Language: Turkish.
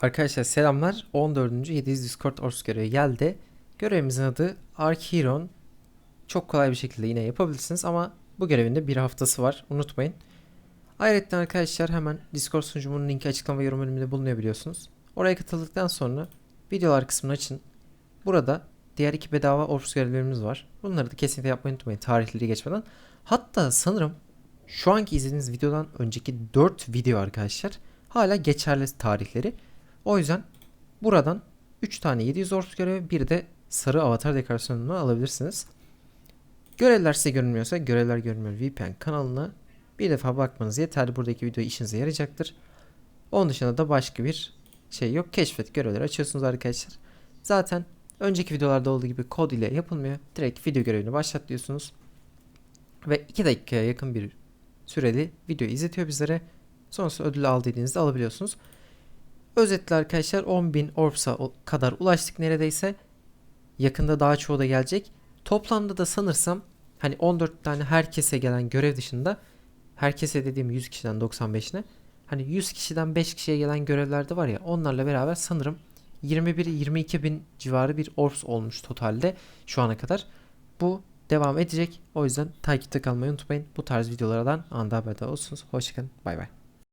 Arkadaşlar selamlar. 14. 700 Discord Ors görevi geldi. Görevimizin adı Archiron. Çok kolay bir şekilde yine yapabilirsiniz ama bu görevin de bir haftası var. Unutmayın. Ayrıca arkadaşlar hemen Discord sunucumunun linki açıklama yorum bölümünde bulunuyor biliyorsunuz. Oraya katıldıktan sonra videolar kısmını açın. Burada diğer iki bedava Ors görevlerimiz var. Bunları da kesinlikle yapmayı unutmayın tarihleri geçmeden. Hatta sanırım şu anki izlediğiniz videodan önceki 4 video arkadaşlar hala geçerli tarihleri. O yüzden buradan 3 tane 700 Ors görevi bir de sarı avatar dekorasyonunu alabilirsiniz. Görevler size görünmüyorsa görevler görünmüyor VPN kanalına bir defa bakmanız yeterli. Buradaki video işinize yarayacaktır. Onun dışında da başka bir şey yok. Keşfet görevleri açıyorsunuz arkadaşlar. Zaten önceki videolarda olduğu gibi kod ile yapılmıyor. Direkt video görevini başlat diyorsunuz. Ve 2 dakikaya yakın bir süreli video izletiyor bizlere. Sonrasında ödülü al dediğinizde alabiliyorsunuz. Özetle arkadaşlar 10.000 Orbs'a kadar ulaştık neredeyse. Yakında daha çoğu da gelecek. Toplamda da sanırsam hani 14 tane herkese gelen görev dışında herkese dediğim 100 kişiden 95'ine hani 100 kişiden 5 kişiye gelen görevler de var ya onlarla beraber sanırım 21-22 bin civarı bir Orbs olmuş totalde şu ana kadar. Bu devam edecek. O yüzden takipte kalmayı unutmayın. Bu tarz videolardan anda haberdar olsunuz. Hoşçakalın. Bay bay.